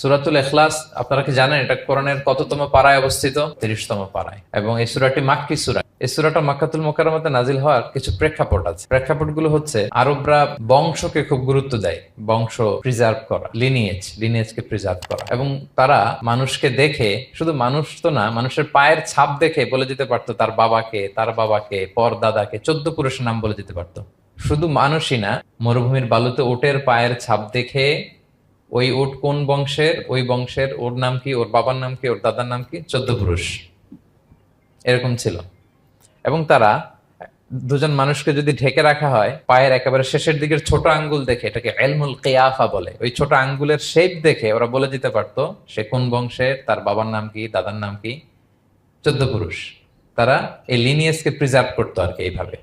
সুরাতুল এখলাস আপনারা কি জানেন এটা কোরআনের কততম পাড়ায় অবস্থিত? তিরিশতম পাড়ায়। এবং এই সুরাটি মাক্কি সুরা। এই সুরাটা মাক্কাতুল মোকারমতে নাজিল হওয়ার কিছু প্রেক্ষাপট আছে। প্রেক্ষাপটগুলো হচ্ছে, আরবরা বংশকে খুব গুরুত্ব দেয়। বংশ প্রিজার্ভ করা লিনিয়েজ লিনিয়েজকে প্রিজার্ভ করা। এবং তারা মানুষকে দেখে, শুধু মানুষ তো না, মানুষের পায়ের ছাপ দেখে বলে দিতে পারতো তার বাবাকে তার বাবাকে, পর দাদাকে, চোদ্দ পুরুষের নাম বলে দিতে পারতো। শুধু মানুষই না, মরুভূমির বালুতে ওটের পায়ের ছাপ দেখে ওই ওট কোন বংশের? ওই বংশের ওর নাম কি? ওর বাবার নাম কি? ওর দাদার নাম কি? চোদ্দ পুরুষ। এরকম ছিল। এবং তারা দুজন মানুষকে যদি ঢেকে রাখা হয়, পায়ের একেবারে শেষের দিকের ছোট আঙ্গুল দেখে, এটাকে এলমুল কেয়াফা বলে, ওই ছোট আঙ্গুলের শেপ দেখে ওরা বলে দিতে পারতো, সে কোন বংশের? তার বাবার নাম কি? দাদার নাম কি? চোদ্দ পুরুষ। তারা এই লিনিয়াসকে প্রিজার্ভ করতো আর কি এইভাবে।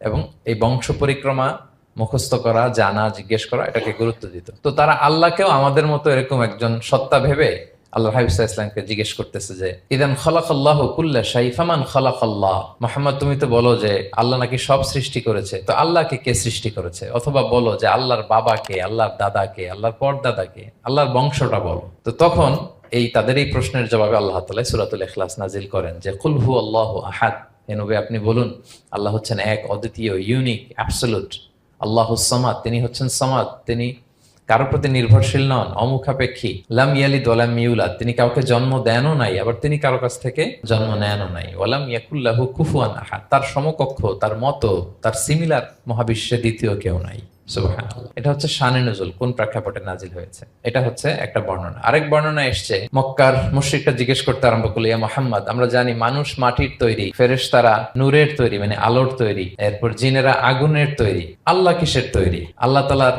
এবং এই বংশ পরিক্রমা মুখস্থ করা, জানা, জিজ্ঞেস করা, এটাকে গুরুত্ব দিত। তো তারা আল্লাহকেও আমাদের মতো এরকম একজন সত্তা ভেবে আল্লাহ হাবিবা ইসলামকে জিজ্ঞেস করতেছে যে, ইদান খলাক আল্লাহ কুল্লা শাইফামান খলাক আল্লাহ মোহাম্মদ, তুমি তো বলো যে, আল্লাহ নাকি সব সৃষ্টি করেছে। তো আল্লাহকে কে সৃষ্টি করেছে? অথবা বলো যে, আল্লাহর বাবাকে আল্লাহর দাদাকে আল্লাহর পরদাদাকে আল্লাহর বংশটা বলো। তো তখন এই তাদের এই প্রশ্নের জবাবে আল্লাহ তালা সুরাতুল ইখলাস নাজিল করেন যে, কুল হু আল্লাহ আহাদ। এ নবী আপনি বলুন, আল্লাহ হচ্ছেন এক অদ্বিতীয়, ইউনিক অ্যাবসলুট আল্লাহ সামাদ, তিনি হচ্ছেন সামাদ, তিনি কারোর প্রতি নির্ভরশীল নন, অমুখাপেক্ষী লাম ইয়ালি দোলাম ইউলাদ, তিনি কাউকে জন্ম দেনও নাই, আবার তিনি কারও কাছ থেকে জন্ম নেনও নাই ওয়ালাম ইয়াকুল্লাহু কুফুয়ান আহাদ, তার সমকক্ষ, তার মতো, তার সিমিলার মহাবিশ্বে দ্বিতীয় কেউ নাই। আমরা জানি মানুষ মাটির তৈরি, ফেরেশতারা নূরের তৈরি মানে আলোর তৈরি, এরপর জিনেরা আগুনের তৈরি, আল্লাহ কিসের তৈরি? আল্লাহ তালার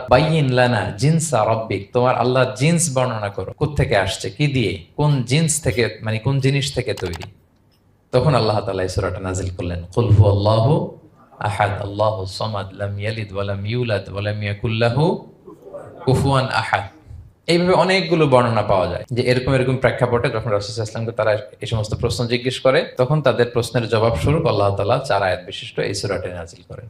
তোমার আল্লাহর জিন্স বর্ণনা করো থেকে আসছে, কি দিয়ে, কোন জিন্স থেকে মানে কোন জিনিস থেকে তৈরি? তখন আল্লাহ তালা এই সূরাটা নাজিল করলেন, কুল হু আল্লাহু আহাদ, আল্লাহ সমাদ, লাম ইয়ালিদ ওয়া লাম ইউলাদ ওয়া লাম ইয়াকুল লাহু কুফুয়ান আহাদ। এইভাবে অনেকগুলো বর্ণনা পাওয়া যায় যে এরকম এরকম প্রেক্ষাপটে যখন রাসূল ইসলামকে তারা এই সমস্ত প্রশ্ন জিজ্ঞেস করে, তখন তাদের প্রশ্নের জবাব স্বরূপ আল্লাহ তালা চার আয়াত বিশিষ্ট এই সুরাটে নাজিল করেন।